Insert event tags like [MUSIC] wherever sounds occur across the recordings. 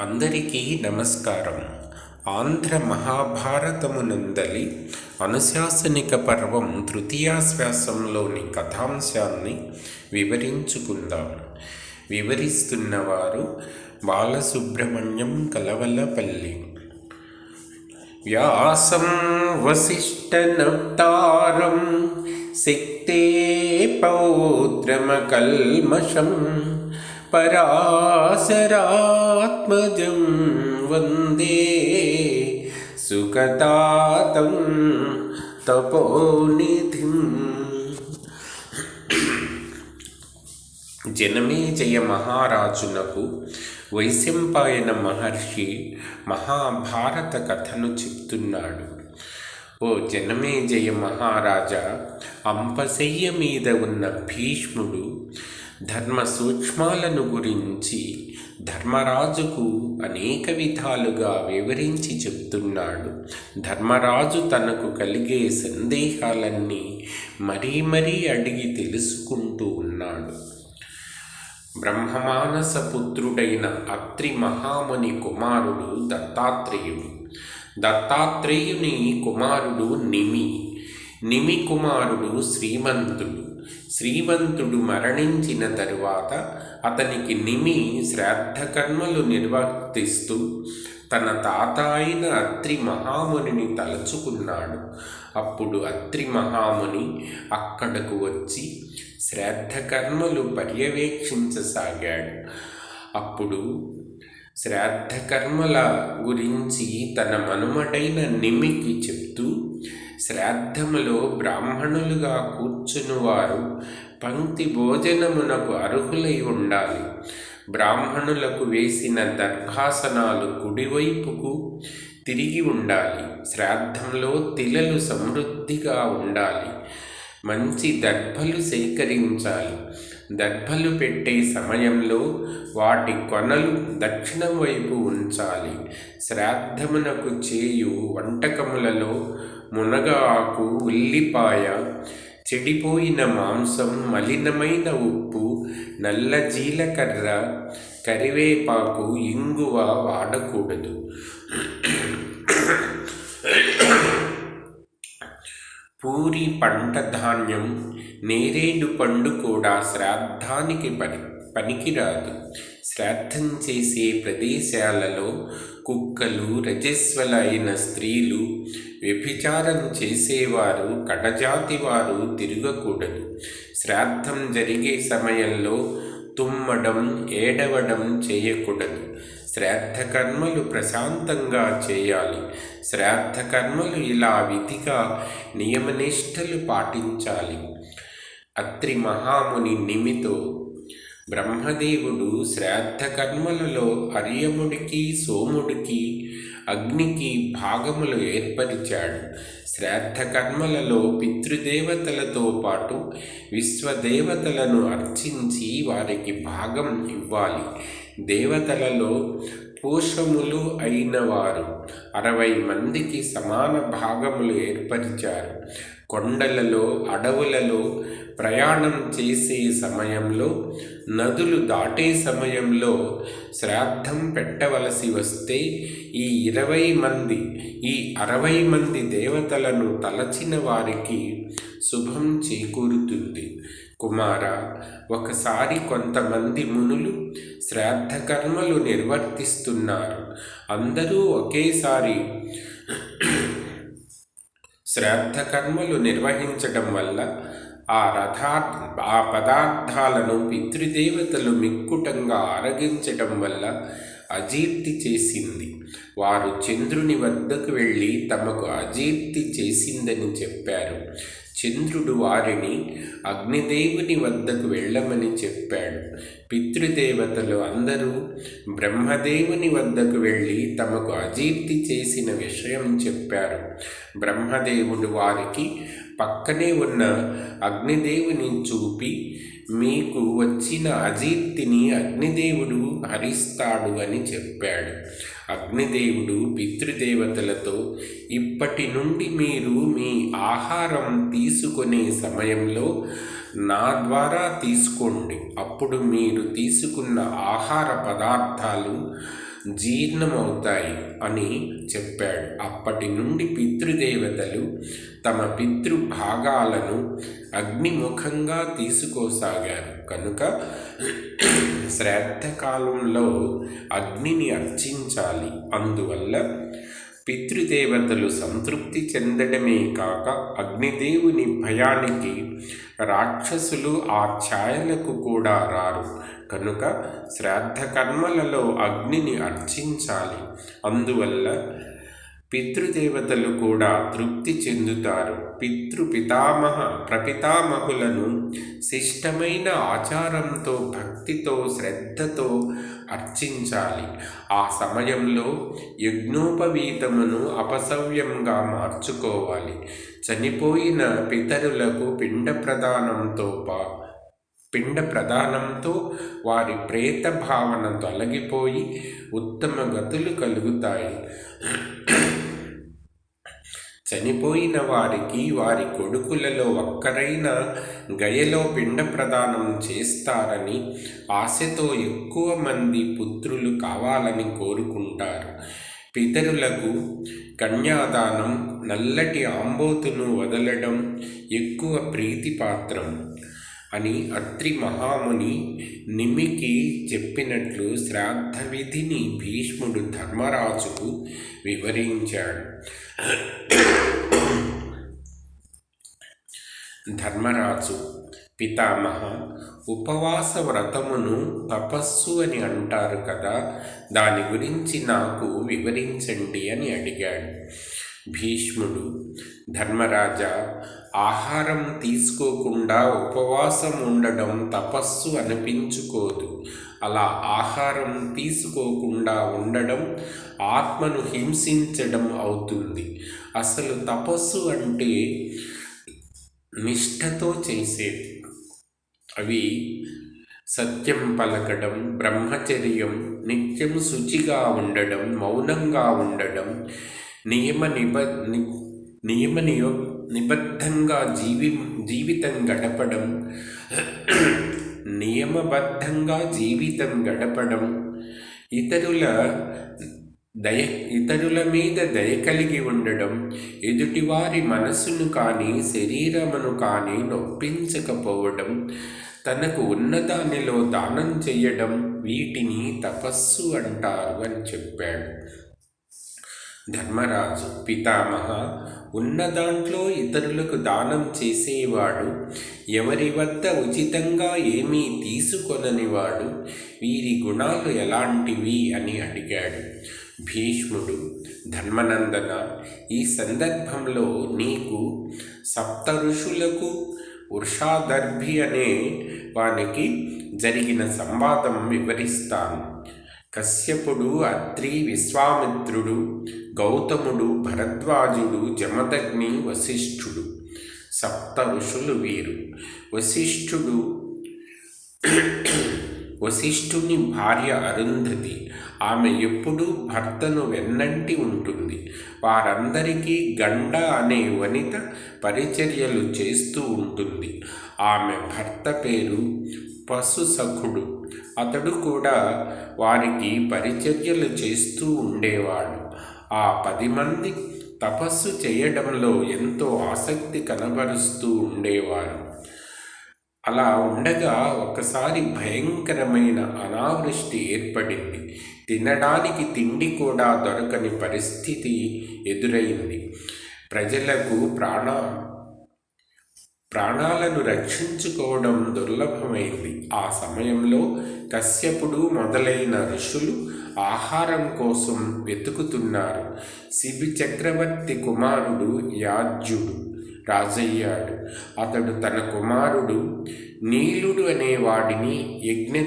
అందరికీ నమస్కారం. ఆంధ్ర మహాభారతమునందలి అనుశాసనిక పర్వం తృతీయాశ్వాసంలోని కథాంశాన్ని వివరించుకుందాం. వివరిస్తున్నవారు బాలసుబ్రహ్మణ్యం కలవలపల్లి. వ్యాసం వసిష్ఠనప్తారం శక్తే పౌత్రమకల్మషం పరాశరాత్మజం వందే సుఖతాతం తపోనిధిం. జనమేజయ మహారాజునకు వైశంపాయన మహర్షి మహాభారత కథను చెప్తున్నాడు. ఓ జనమేజయ మహారాజా అంపశయ్య మీద ఉన్న భీష్ముడు ధర్మ సూక్ష్మాలను గురించి ధర్మరాజుకు అనేక విధాలుగా వివరించి చెప్తున్నాడు. ధర్మరాజు తనకు కలిగే సందేహాలన్నీ మరీ మరీ అడిగి తెలుసుకుంటూ ఉన్నాడు. బ్రహ్మమానస పుత్రుడైన అత్రి మహాముని కుమారుడు దత్తాత్రేయుడు. దత్తాత్రేయుని కుమారుడు నిమి. నిమి కుమారుడు శ్రీమంతుడు. శ్రీమంతుడు మరణించిన తరువాత అతనికి నిమి శ్రాద్ధకర్మలు నిర్వర్తిస్తూ తన తాత అయిన అత్రి మహామునిని తలుచుకున్నాడు. అప్పుడు అత్రి మహాముని అక్కడకు వచ్చి శ్రాద్ధకర్మలు పర్యవేక్షించసాగాడు. అప్పుడు శ్రాద్ధకర్మల గురించి తన మనుమడైన నిమికి చెప్తూ శ్రాద్ధములో బ్రాహ్మణులుగా కూర్చునివారు పంక్తి భోజనమునకు అర్హులై ఉండాలి. బ్రాహ్మణులకు వేసిన దర్భాసనాలు కుడివైపుకు తిరిగి ఉండాలి. శ్రాద్ధంలో తిలలు సమృద్ధిగా ఉండాలి. మంచి దర్భలు సేకరించాలి. దర్భలు పెట్టే సమయంలో వాటి కొనలు దక్షిణం వైపు ఉంచాలి. శ్రాద్ధమునకు చేయు వంటకములలో మునగాకు ఉల్లిపాయ చెడిపోయిన మాంసం మలినమైన ఉప్పు నల్ల జీలకర్ర కరివేపాకు ఇంగువ వాడకూడదు. పూరి పంట ధాన్యం నేరేడు పండు కూడా శ్రాద్ధానికి పని పనికిరాదు. శ్రాద్ధం చేసే ప్రదేశాలలో కుక్కలు రజస్వలైన స్త్రీలు వ్యభిచారం చేసేవారు కడజాతి వారు తిరగకూడదు. శ్రాద్ధం జరిగే సమయంలో తుమ్మడం ఏడవడం చేయకూడదు. శ్రాద్ధ కర్మలు ప్రశాంతంగా చేయాలి. శ్రాద్ధ కర్మలు ఇలా విధిగా నియమనిష్టలు పాటించాలి. అత్రి మహాముని నిమితో బ్రహ్మదేవుడు శ్రాద్ధ కర్మలలో అర్యముడికి సోముడికి అగ్నికి భాగములు ఏర్పరిచాడు. శ్రాద్ధ కర్మలలో పితృదేవతలతో పాటు విశ్వదేవతలను అర్చించి వారికి భాగం ఇవ్వాలి. దేవతలలో పోషములు అయిన వారు అరవై మందికి సమాన భాగములు ఏర్పరిచారు. కొండలలో అడవులలో ప్రయాణం చేసే సమయంలో నదులు దాటే సమయంలో శ్రాద్ధం పెట్టవలసి వస్తే ఈ ఇరవై మంది ఈ అరవై మంది దేవతలను తలచిన వారికి శుభం చేకూరుతుంది. కుమార ఒకసారి కొంతమంది మునులు శ్రాద్ధ కర్మలు నిర్వర్తిస్తున్నారు. అందరూ ఒకేసారి శ్రాద్ధ కర్మలు నిర్వహించడం వల్ల ఆ రథా ఆ పదార్థాలను పితృదేవతలు మిక్కుటంగా అరగించటం వల్ల అజీర్తి చేసింది. వారు చంద్రుని వద్దకు వెళ్ళి తమకు అజీర్తి చేసిందని చెప్పారు. చంద్రుడు వారిని అగ్నిదేవుని వద్దకు వెళ్ళమని చెప్పాడు. పితృదేవతలు అందరూ బ్రహ్మదేవుని వద్దకు వెళ్ళి తమకు అజీర్తి చేసిన విషయం చెప్పారు. బ్రహ్మదేవుడు వారికి పక్కనే ఉన్న అగ్నిదేవుని చూపి మీకు వచ్చిన అజీర్తిని అగ్నిదేవుడు హరిస్తాడు అని చెప్పాడు. అగ్నిదేవుడు పితృదేవతలతో ఇప్పటి నుండి మీరు మీ ఆహారం తీసుకునే సమయంలో నా ద్వారా తీసుకోండి. అప్పుడు మీరు తీసుకున్న ఆహార పదార్థాలు జీర్ణమవుతాయి అని చెప్పాడు. అప్పటి నుండి పితృదేవతలు తమ పితృ భాగాలను అగ్నిముఖంగా తీసుకోసాగారు కనుక శ్రాద్ధకాలంలో అగ్నిని అర్చించాలి. అందువల్ల పితృదేవతలు సంతృప్తి చెందడమే కాక అగ్నిదేవుని భయానికి రాక్షసులు ఆ ఛాయలకు కూడా రారు. కనుక శ్రాద్ధ కర్మలలో అగ్నిని అర్చించాలి అందువల్ల పితృదేవతలు కూడా తృప్తి చెందుతారు. పితృ పితామహ ప్రపితామహులను శిష్టమైన ఆచారంతో భక్తితో శ్రద్ధతో అర్చించాలి ఆ సమయంలో యజ్ఞోపవీతమును అపసవ్యంగా మార్చుకోవాలి. చనిపోయిన పితరులకు పిండ ప్రదానంతో పా పిండ ప్రదానంతో వారి ప్రేత భావన తొలగిపోయి ఉత్తమ గతులు కలుగుతాయి. చనిపోయిన వారికి వారి కొడుకులలో ఒక్కరైన గయలో పిండ ప్రదానం చేస్తారని ఆశతో ఎక్కువ మంది పుత్రులు కావాలని కోరుకుంటారు. పితరులకు కన్యాదానం నల్లటి ఆంబోతును వదలడం ఎక్కువ ప్రీతిపాత్రం. అని అత్రి మహాముని నిమికి చెప్పినట్లు శ్రాద్ధ విధిని భీష్ముడు ధర్మరాజుకు వివరించాడు. ధర్మరాజు పితామహ ఉపవాస వ్రతమును తపస్సు అని అంటారు కదా దాని గురించి నాకు వివరించండి అని అడిగాడు. భీష్ముడు ధర్మరాజా ఆహారం తీసుకోకుండా ఉపవాసం ఉండడం తపస్సు అనిపించుకోదు. అలా ఆహారం తీసుకోకుండా ఉండడం ఆత్మను హింసించడం అవుతుంది. అసలు తపస్సు అంటే నిష్ఠతో చేసేది. అవి సత్యం పలకడం బ్రహ్మచర్యం నిత్యం శుచిగా ఉండడం మౌనంగా ఉండడం నియమ నిబ నియమ నియో నిబద్ధంగా జీవి జీవితం గడపడం నియమబద్ధంగా జీవితం గడపడం ఇతరుల దయ ఇతరుల మీద దయ కలిగి ఉండడం ఎదుటివారి మనసును కానీ శరీరమును కానీ నొప్పించకపోవడం తనకు ఉన్నదానిలో దానం చేయడం వీటిని తపస్సు అంటారు అని చెప్పాడు. ధర్మరాజు పితామహ ఉన్న దాంట్లో ఇతరులకు దానం చేసేవాడు. ఎవరి వద్ద ఉచితంగా ఏమీ తీసుకొననివాడు వీరి గుణాలు ఎలాంటివి అని అడిగాడు. భీష్ముడు ధర్మనందన ఈ సందర్భంలో నీకు సప్త ఋషులకు వృషాదర్భి అనే వానికి జరిగిన సంవాదం వివరిస్తాను. కశ్యపుడు అత్రి విశ్వామిత్రుడు గౌతముడు భరద్వాజుడు జమదగ్ని వశిష్ఠుడు. సప్త ఋషులు వీరు. వశిష్ఠుడు వశిష్ఠుని భార్య అరుంధతి. ఆమె ఎప్పుడూ భర్తను వెన్నంటి ఉంటుంది. వారందరికీ గండ అనే వనిత పరిచర్యలు చేస్తూ ఉంటుంది. ఆమె భర్త పేరు పశుసఖుడు. అతడు కూడా వారికి పరిచర్యలు చేస్తూ ఉండేవాడు. ఆ పది మంది తపస్సు చేయడంలో ఎంతో ఆసక్తి కనబరుస్తూ ఉండేవారు. అలా ఉండగా ఒకసారి భయంకరమైన అనావృష్టి ఏర్పడింది. తినడానికి తిండి కూడా దొరకని పరిస్థితి ఎదురైంది. ప్రజలకు ప్రాణ ప్రాణాలను రక్షించుకోవడం దుర్లభమైంది. ఆ సమయంలో కశ్యపుడు మొదలైన ఋషులు ఆహారం కోసం వెతుకుతున్నారు. శిబి చక్రవర్తి కుమారుడు యాజ్యుడు రాజయ్యాడు. అతడు తన కుమారుడు నీలుడు అనే వాడిని యజ్ఞ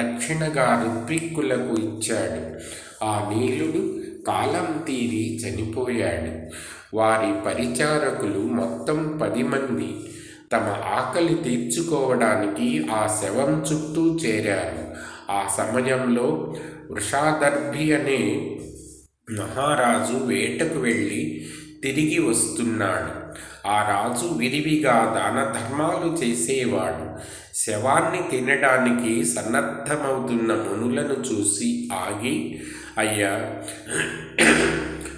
దక్షిణగా ఋత్విక్కులకు ఇచ్చాడు. ఆ నీలుడు కాలం తీరి చనిపోయాడు. వారి పరిచారకులు మొత్తం పది మంది. తమ ఆకలి తీర్చుకోవడానికి ఆ శవం చుట్టూ చేరారు. ఆ సమయంలో వృషాదర్భి అనే మహారాజు వేటకు వెళ్ళి తిరిగి వస్తున్నాడు. ఆ రాజు విరివిగా దాన ధర్మాలు చేసేవాడు. శవాన్ని తినడానికి సన్నద్ధమవుతున్న మునులను చూసి ఆగి అయ్యా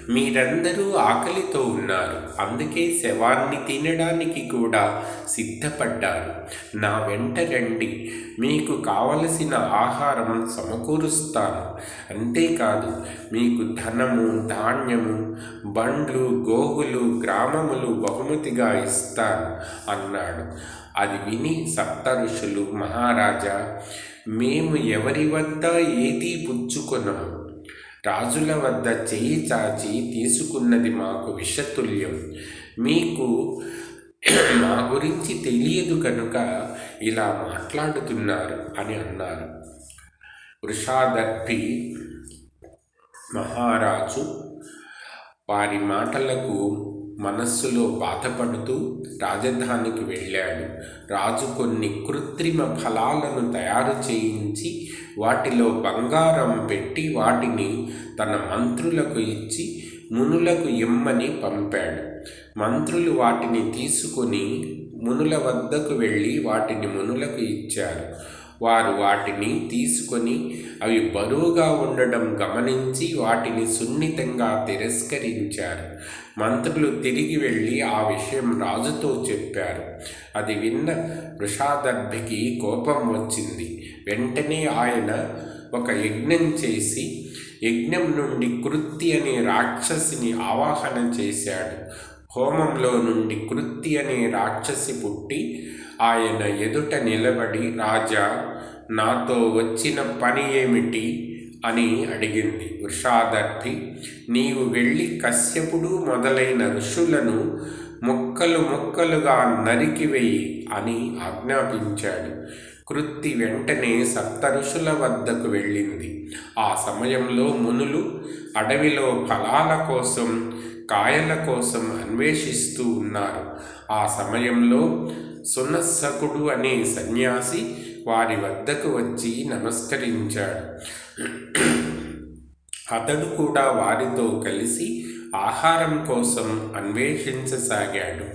మీరందరూ ఆకలితో ఉన్నారు. అందుకే శవాన్ని తినడానికి కూడా సిద్ధపడ్డారు. నా వెంట రండి. మీకు కావలసిన ఆహారం సమకూరుస్తాను. అంతేకాదు మీకు ధనము ధాన్యము బండ్లు గోగులు గ్రామములు బహుమతిగా ఇస్తాను అన్నాడు. అది విని సప్త ఋషులు మహారాజా మేము ఎవరి వద్ద ఏదీ పుచ్చుకొనము. రాజుల వద్ద చేయి చాచి తీసుకున్నది మాకు విషతుల్యం. మీకు [CLEARS THROAT] మా గురించి తెలియదు కనుక ఇలా మాట్లాడుతున్నారు అని అన్నారు. వృషాదర్భి మహారాజు వారి మాటలకు మనస్సులో బాధపడుతూ రాజధానికి వెళ్ళాడు. రాజు కొన్ని కృత్రిమ ఫలాలను తయారు చేయించి వాటిలో బంగారం పెట్టి వాటిని తన మంత్రులకు ఇచ్చి మునులకు ఇమ్మని పంపాడు. మంత్రులు వాటిని తీసుకొని మునుల వద్దకు వెళ్ళి వాటిని మునులకు ఇచ్చారు. వారు వాటిని తీసుకొని అవి బరువుగా ఉండడం గమనించి వాటిని సున్నితంగా తిరస్కరించారు. మంత్రులు తిరిగి వెళ్ళి ఆ విషయం రాజుతో చెప్పారు. అది విన్న వృషాదర్భికి కోపం వచ్చింది. వెంటనే ఆయన ఒక యజ్ఞం చేసి యజ్ఞం నుండి కృత్తి అనే రాక్షసిని ఆవాహన చేశాడు. హోమంలో నుండి కృత్తి అనే రాక్షసి పుట్టి ఆయన ఎదుట నిలబడి రాజా నాతో వచ్చిన పని ఏమిటి? అని అడిగింది. వృషాదర్భి నీవు వెళ్ళి కశ్యపుడు మొదలైన ఋషులను ముక్కలు ముక్కలుగా నరికివేయి అని ఆజ్ఞాపించాడు. కృత్తి వెంటనే సప్తఋషుల వద్దకు వెళ్ళింది. ఆ సమయంలో మునులు అడవిలో ఫలాల కోసం కాయల కోసం అన్వేషిస్తూ ఉన్నారు. ఆ సమయంలో సునస్సకుడు అనే సన్యాసి వారి వద్దకు వచ్చి నమస్కరించాడు. అతడు కూడా వారితో కలిసి ఆహారం కోసం అన్వేషించసాగాడు.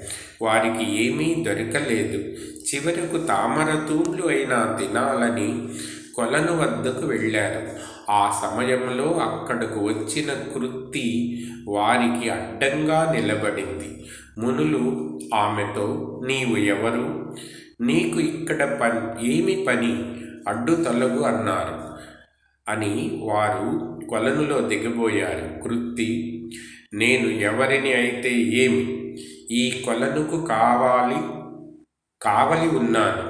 వారికి ఏమీ దొరకలేదు. చివరకు తామర తూళ్ళు అయినా తినాలని కొలను వద్దకు వెళ్ళారు. ఆ సమయంలో అక్కడకు వచ్చిన కృత్తి వారికి అడ్డంగా నిలబడింది. మునులు ఆమెతో నీవు ఎవరు? నీకు ఇక్కడ పని ఏమి పని? అడ్డు తొలగు అన్నారు. అని వారు కొలనులో దిగబోయారు. కృత్తి నేను ఎవరిని అయితే ఏమి ఈ కొలనుకు కావాలి కావలి ఉన్నాను.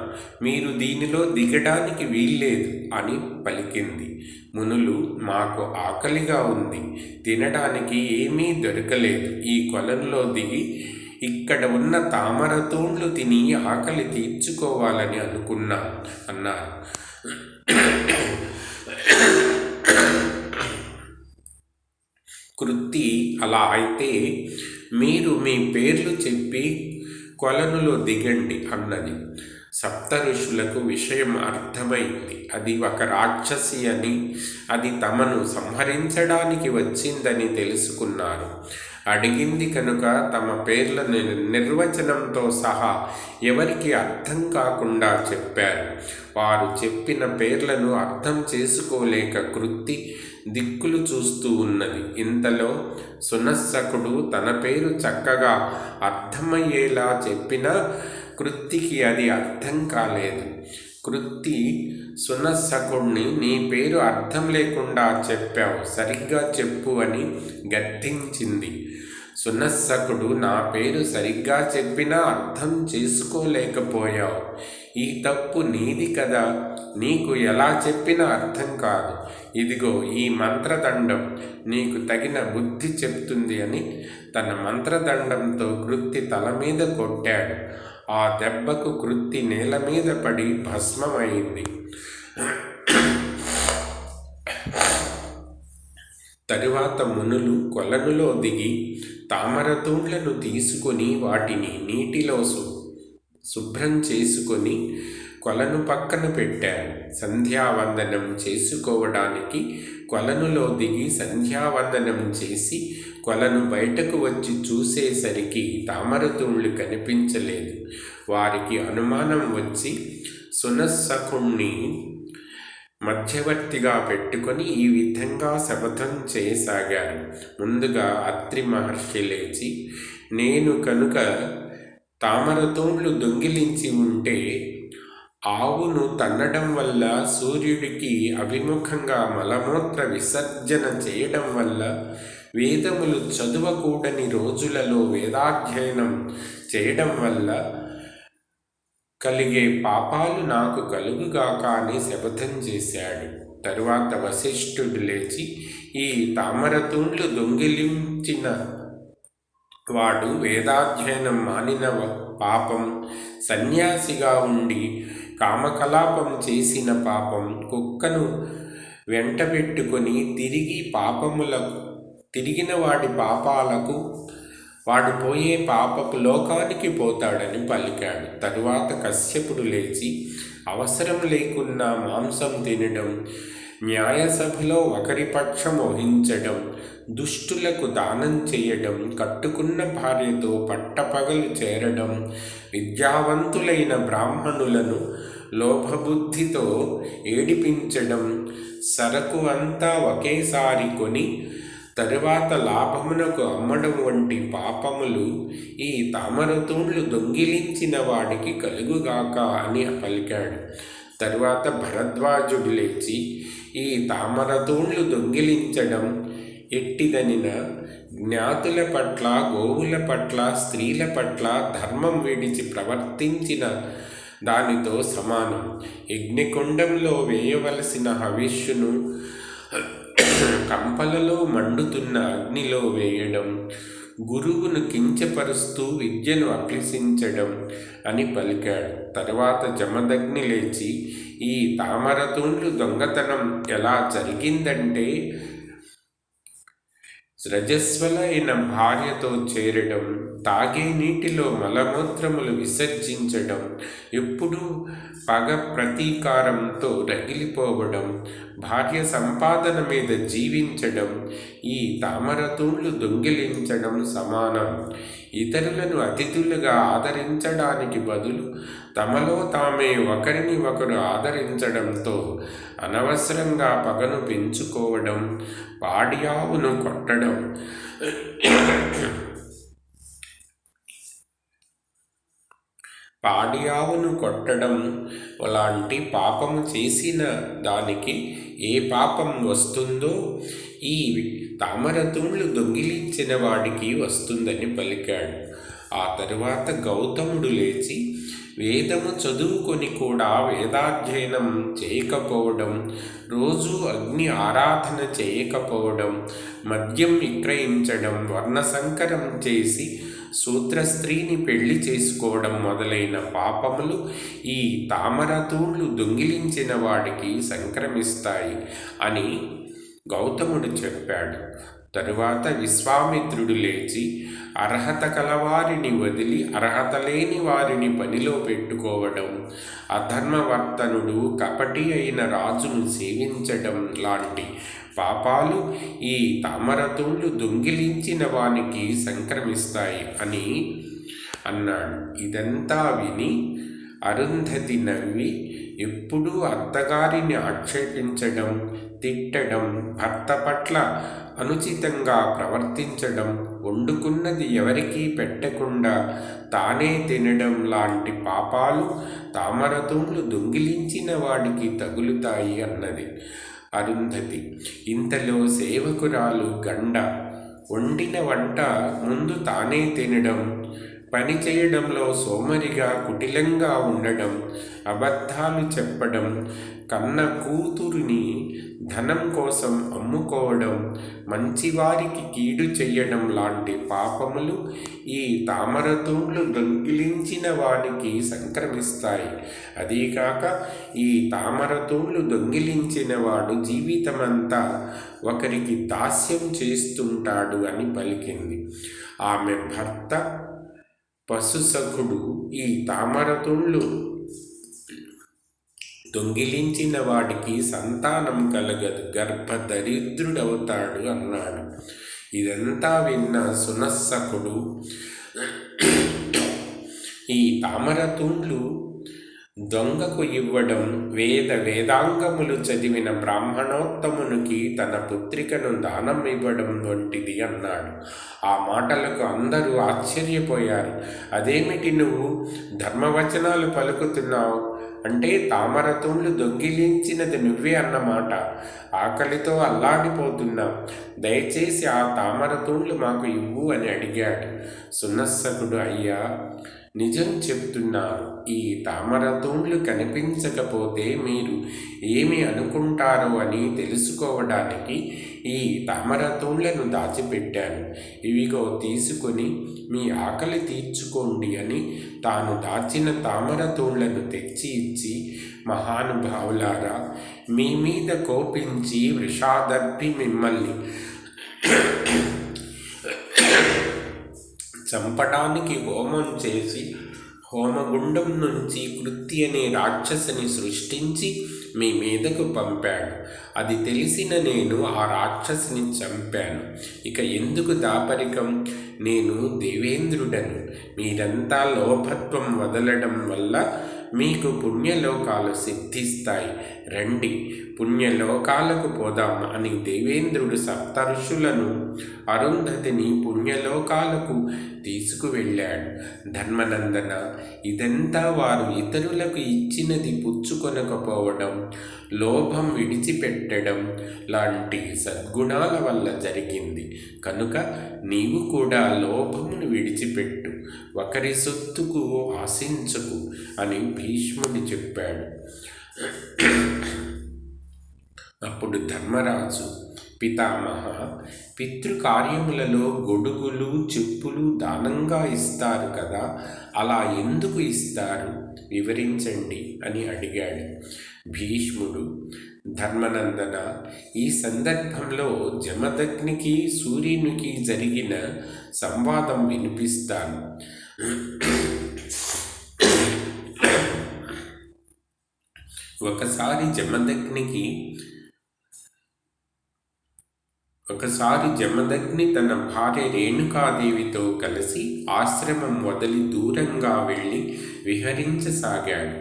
మీరు దీనిలో దిగడానికి వీల్లేదు అని పలికింది. మునులు మాకు ఆకలిగా ఉంది. తినడానికి ఏమీ దొరకలేదు. ఈ కొలంలో దిగి ఇక్కడ ఉన్న తామర తూండ్లు తిని ఆకలి తీర్చుకోవాలని అనుకున్నా అన్నారు. కృత్తి అలా అయితే మీరు మీ పేర్లు చెప్పి కొలనులో దిగండి అన్నది. సప్త ఋషులకు విషయం అర్థమైంది. అది ఒక రాక్షసి అని అది తమను సంహరించడానికి వచ్చిందని తెలుసుకున్నారు. అడిగింది కనుక తమ పేర్ల నిర్వచనంతో సహా ఎవరికి అర్థం కాకుండా చెప్పారు. వారు చెప్పిన పేర్లను అర్థం చేసుకోలేక కృత్తి దిక్కులు చూస్తూ ఉన్నది. ఇంతలో సునస్సకుడు తన పేరు చక్కగా అర్థమయ్యేలా చెప్పినా కృత్తికి అది అర్థం కాలేదు. కృత్తి సునస్సకుణ్ణి నీ పేరు అర్థం లేకుండా చెప్పావు. సరిగ్గా చెప్పు అని గద్దించింది. సునస్సకుడు నా పేరు సరిగ్గా చెప్పినా అర్థం చేసుకోలేకపోయావు. ఈ తప్పు నీది కదా. నీకు ఎలా చెప్పినా అర్థం కాదు. ఇదిగో ఈ మంత్రదండం నీకు తగిన బుద్ధి చెప్తుంది అని తన మంత్రదండంతో కృత్తి తల మీద కొట్టాడు. ఆ దెబ్బకు కృత్తి నేల మీద పడి భస్మమైంది. తరువాత మునులు కొలనులో దిగి తామరతూండ్లను తీసుకొని వాటిని నీటిలో శుభ్రం శుభ్రం చేసుకొని కొలను పక్కన పెట్టారు. సంధ్యావందనం చేసుకోవడానికి కొలనులో దిగి సంధ్యావందనం చేసి కొలను బయటకు వచ్చి చూసేసరికి తామరతూళ్ళు కనిపించలేదు. వారికి అనుమానం వచ్చి సునస్సకుణ్ణి మధ్యవర్తిగా పెట్టుకొని ఈ విధంగా శపథం చేయసాగారు. ముందుగా అత్రి మహర్షి లేచి నేను కనుక తామరతోండ్లు దొంగిలించి ఉంటే ఆవును తన్నడం వల్ల సూర్యుడికి అభిముఖంగా మలమూత్ర విసర్జన చేయడం వల్ల వేదములు చదువకూడని రోజులలో వేదాధ్యయనం చేయడం వల్ల కలిగే పాపాలు నాకు కలుగుగాక అని శపథం చేశాడు. తరువాత వశిష్ఠుడు లేచి ఈ తామరతుండ్లు దొంగిలించిన వాడు వేదాధ్యయనం మానిన పాపం సన్యాసిగా ఉండి కామకలాపం చేసిన పాపం కుక్కను వెంటబెట్టుకొని తిరిగి పాపములకు తిరిగిన వాడి పాపాలకు వాడు పోయే పాపపు లోకానికి పోతాడని పలికాడు. తరువాత కశ్యపుడు లేచి అవసరం లేకున్నా మాంసం తినడం న్యాయసభలో ఒకరి పక్షం వహించడం దుష్టులకు దానం చేయడం కట్టుకున్న భార్యతో పట్టపగలు చేరడం విద్యావంతులైన బ్రాహ్మణులను లోభబుద్ధితో ఏడిపించడం సరకు అంతా ఒకేసారి కొని తరువాత లాభమునకు అమ్మడం వంటి పాపములు ఈ తామరతూండ్లు దొంగిలించిన వాడికి కలుగుగాక అని పలికాడు. తరువాత భరద్వాజుడు లేచి ఈ తామరతోళ్ళు దొంగిలించడం ఎట్టిదనిన? జ్ఞాతుల పట్ల గోవుల పట్ల స్త్రీల పట్ల ధర్మం విడిచి ప్రవర్తించిన దానితో సమానం. యజ్ఞకుండంలో వేయవలసిన హవిష్యును కంపలలో మండుతున్న అగ్నిలో వేయడం గురువును కించపరుస్తూ విద్యను అభ్యసించడం అని పలికాడు. తర్వాత జమదగ్ని లేచి ఈ తామరతుండ్లు దొంగతనం ఎలా జరిగిందంటే రజస్వలైన భార్యతో చేరడం తాగే నీటిలో మలమూత్రములు విసర్జించడం ఎప్పుడూ పగ ప్రతీకారంతో రగిలిపోవడం భార్య సంపాదన మీద జీవించడం ఈ తామరతూళ్ళు దొంగిలించడం సమానం. ఇతరులను అతిథులుగా ఆదరించడానికి బదులు తమలో తామే ఒకరిని ఒకరు ఆదరించడంతో అనవసరంగా పగను పెంచుకోవడం పాడియావును కొట్టడం. పాడియావును కొట్టడం లాంటి పాపము చేసిన దానికి ఏ పాపం వస్తుందో ఈ తామరతూళ్ళు దొంగిలించిన వాడికి వస్తుందని పలికాడు. ఆ తరువాత గౌతముడు లేచి వేదము చదువుకొని కూడా వేదాధ్యయనం చేయకపోవడం రోజు అగ్ని ఆరాధన చేయకపోవడం మద్యం విక్రయించడం వర్ణసంకరం చేసి సూత్ర స్త్రీని పెళ్ళి చేసుకోవడం మొదలైన పాపములు ఈ తామరతూళ్ళు దొంగిలించిన వాడికి సంక్రమిస్తాయి అని గౌతముడు చెప్పాడు. తరువాత విశ్వామిత్రుడు లేచి అర్హత కలవారిని వదిలి అర్హత లేని వారిని పనిలో పెట్టుకోవడం అధర్మవర్తనుడు కపటి అయిన రాజును సేవించడం లాంటి పాపాలు ఈ తామరతూళ్ళు దొంగిలించిన వానికి సంక్రమిస్తాయి అని అన్నాడు. ఇదంతా విని అరుంధతి నవ్వి ఎప్పుడూ అత్తగారిని ఆక్షేపించడం తిట్టడం భర్త పట్ల అనుచితంగా ప్రవర్తించడం వండుకున్నది ఎవరికీ పెట్టకుండా తానే తినడం లాంటి పాపాలు తామరతూళ్ళు దొంగిలించిన వాడికి తగులుతాయి అన్నది అరుంధతి. ఇంతలో సేవకురాలు గండ వండిన వంట ముందు తానే తినడం పని చేయడంలో సోమరిగా కుటిలంగా ఉండడం అబద్ధాలు చెప్పడం కన్న కూతురిని ధనం కోసం అమ్ముకోవడం మంచివారికి కీడు చెయ్యడం లాంటి పాపములు ఈ తామరతూళ్ళు దొంగిలించిన వానికి సంక్రమిస్తాయి. అదీకాక ఈ తామరతూళ్ళు దొంగిలించిన వాడు జీవితమంతా ఒకరికి దాస్యం చేస్తుంటాడు అని పలికింది. ఆమె భర్త పశుసఖుడు ఈ తామరతుళ్ళు దొంగిలించిన వాడికి సంతానం కలగదు గర్భదరిద్రుడవుతాడు అన్నాడు. ఇదంతా విన్న సునస్సకుడు ఈ తామరతుండ్లు దొంగకు ఇవ్వడం వేద వేదాంగములు చదివిన బ్రాహ్మణోత్తమునికి తన పుత్రికను దానం ఇవ్వడం వంటిది అన్నాడు. ఆ మాటలకు అందరూ ఆశ్చర్యపోయారు. అదేమిటి నువ్వు? ధర్మవచనాలు పలుకుతున్నావు? అంటే తామరతుండ్లు దొంగిలించినది నువ్వే అన్నమాట. ఆకలితో అల్లాడిపోతున్నాం. దయచేసి ఆ తామరతుండ్లు మాకు ఇవ్వు అని అడిగాడు. సున్నస్సకుడు అయ్యా నిజం చెప్తున్నారు. ఈ తామరతూండ్లు కనిపించకపోతే మీరు ఏమి అనుకుంటారో అని తెలుసుకోవడానికి ఈ తామరతూండ్లను దాచిపెట్టాను. ఇవిగో తీసుకొని మీ ఆకలి తీర్చుకోండి అని తాను దాచిన తామరతూండ్లను తెచ్చి ఇచ్చి మహానుభావులారా మీ మీద కోపించి వృషాదర్పి మిమ్మల్ని చంపడానికి హోమం చేసి హోమగుండం నుంచి కృత్తి అనే రాక్షసుని సృష్టించి మీ మీదకు పంపాడు. అది తెలిసిన నేను ఆ రాక్షసుని చంపాను. ఇక ఎందుకు దాపరికం? నేను దేవేంద్రుడను. మీరంతా లోభత్వం వదలడం వల్ల మీకు పుణ్యలోకాలు సిద్ధిస్తాయి. రండి పుణ్యలోకాలకు పోదాం అని దేవేంద్రుడు సప్తర్షులను అరుంధతిని పుణ్యలోకాలకు తీసుకువెళ్ళాడు. ధర్మనందన ఇదంతా వారు ఇతరులకు ఇచ్చినది పుచ్చుకొనకపోవడం లోభం విడిచిపెట్టడం లాంటి సద్గుణాల వల్ల జరిగింది. కనుక నీవు కూడా లోభమును విడిచిపెట్టు ఒకరి సొత్తుకు ఆశించకు అని భీష్ముడు చెప్పాడు. అప్పుడు ధర్మరాజు పితామహ పితృకార్యములలో గొడుగులు చెప్పులు దానంగా ఇస్తారు కదా అలా ఎందుకు ఇస్తారు? వివరించండి అని అడిగాడు. భీష్ముడు ధర్మనందన ఈ సందర్భంలో జమదగ్నికి సూర్యునికి జరిగిన సంవాదం వినిపిస్తాను. ఒకసారి జమదగ్నికి ఒకసారి జమదగ్ని తన భార్య రేణుకాదేవితో కలిసి ఆశ్రమం వదిలి దూరంగా వెళ్ళి విహరించసాగాడు.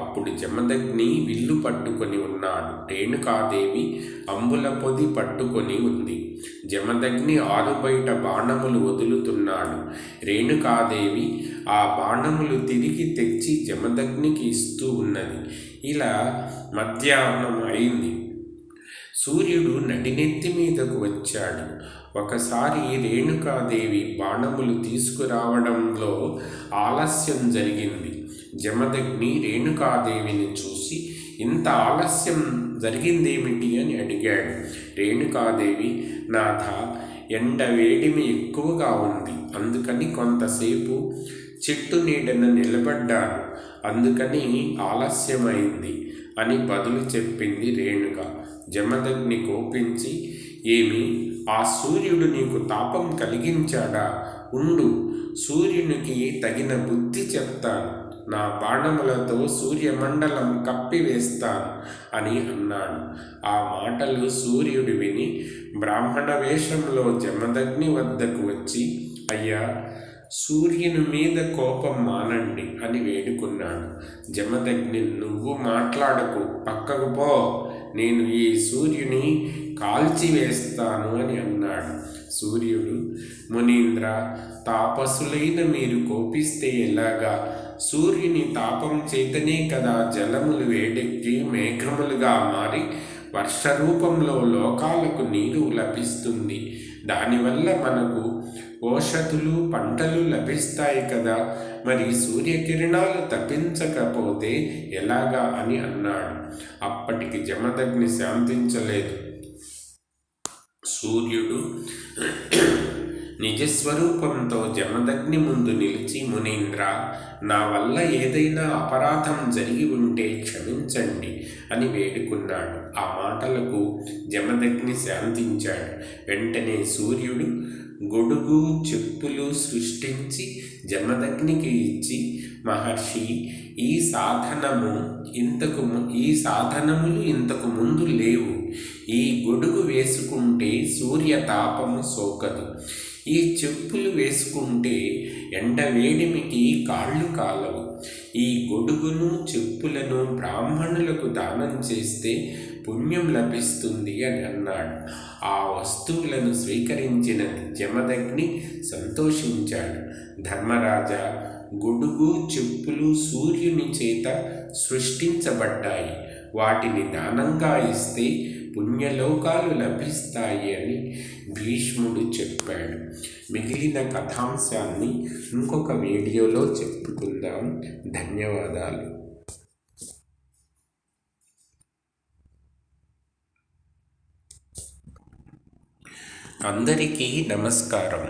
అప్పుడు జమదగ్ని విల్లు పట్టుకొని ఉన్నాడు. రేణుకాదేవి అంబుల పొది పట్టుకొని ఉంది. జమదగ్ని ఆరుబయట బాణములు వదులుతున్నాడు. రేణుకాదేవి ఆ బాణములు తిరిగి తెచ్చి జమదగ్నికి ఇస్తూ ఉన్నది. ఇలా మధ్యాహ్నం అయింది. సూర్యుడు నడినెత్తి మీదకు వచ్చాడు. ఒకసారి రేణుకాదేవి బాణములు తీసుకురావడంలో ఆలస్యం జరిగింది. జమదగ్ని రేణుకాదేవిని చూసి ఇంత ఆలస్యం జరిగిందేమిటి? అని అడిగాడు. రేణుకాదేవి నాథ ఎండ వేడిమి ఎక్కువగా ఉంది. అందుకని కొంతసేపు చెట్టు నీడన నిలబడ్డాను. అందుకని ఆలస్యమైంది అని బదులు చెప్పింది రేణుక. జమదగ్ని కోపించి ఏమి? ఆ సూర్యుడు నీకు తాపం కలిగించాడా? ఉండు సూర్యునికి తగిన బుద్ధి చెప్తాను. నా బాణములతో సూర్యమండలం కప్పివేస్తాను అని అన్నాడు. ఆ మాటలు సూర్యుడు విని బ్రాహ్మణ వేషంలో జమదగ్ని వద్దకు వచ్చి అయ్యా సూర్యుని మీద కోపం మానండి అని వేడుకున్నాడు జమదగ్ని నువ్వు మాట్లాడకు పక్కకు పో నేను ఈ సూర్యుని కాల్చివేస్తాను అని అన్నాడు. సూర్యుడు మునీంద్ర తాపసులైన మీరు కోపిస్తే ఎలాగా? సూర్యుని తాపం చేతనే కదా జలములు వేడెక్కి మేఘములుగా మారి వర్షరూపంలో లోకాలకు నీరు లభిస్తుంది. దానివల్ల మనకు ఓషధులు పంటలు లభిస్తాయి కదా? మరి సూర్యకిరణాలు తప్పించకపోతే ఎలాగా అని అన్నాడు. అప్పటికి జమదగ్ని శాంతించలేదు. సూర్యుడు నిజస్వరూపంతో జమదగ్ని ముందు నిలిచి మునీంద్ర నా వల్ల ఏదైనా అపరాధం జరిగి ఉంటే క్షమించండి అని వేడుకున్నాడు. ఆ మాటలకు జమదగ్ని శాంతించాడు. వెంటనే సూర్యుడు గొడుగు చెప్పులు సృష్టించి జమదగ్నికి ఇచ్చి మహర్షి ఈ సాధనము ఇంతకు ఈ సాధనములు ఇంతకు ముందు లేవు. ఈ గొడుగు వేసుకుంటే సూర్య తాపము సోకదు. ఈ చెప్పులు వేసుకుంటే ఎండ వేడిమికి కాళ్ళు కాలవు. ఈ గొడుగును చెప్పులను బ్రాహ్మణులకు దానం చేస్తే పుణ్యం లభిస్తుంది అని అన్నాడు. ఆ వస్తువులను స్వీకరించిన జమదగ్ని సంతోషించాడు. ధర్మరాజా గొడుగు చెప్పులు సూర్యుని చేత సృష్టించబడ్డాయి. వాటిని దానంగా ఇస్తే పుణ్యలోకాలు లభిస్తాయి అని భీష్ముడు చెప్పాడు. మిగిలిన కథాంశాన్ని ఇంకొక వీడియోలో చెప్పుకుందాం. ధన్యవాదాలు. అందరికీ నమస్కారం.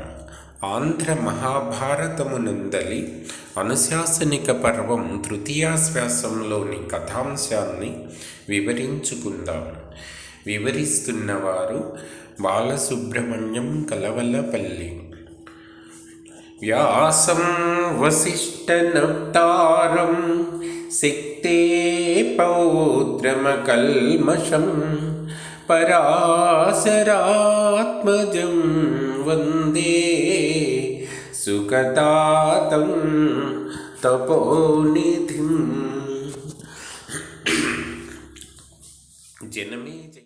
ఆంధ్ర మహాభారతమునందలి అనుశాసనిక పర్వం తృతీయాశ్వాసంలోని కథాంశాన్ని వివరించుకుందాం. వివరిస్తున్నవారు బాలసుబ్రహ్మణ్యం కలవలపల్లి. వ్యాసం వసిష్ఠనప్తారం శక్తే పౌత్రమకల్మషం പരാശരാത്മജം വന്ദേ സുഖതാതം തപോനിധിം ജനമേ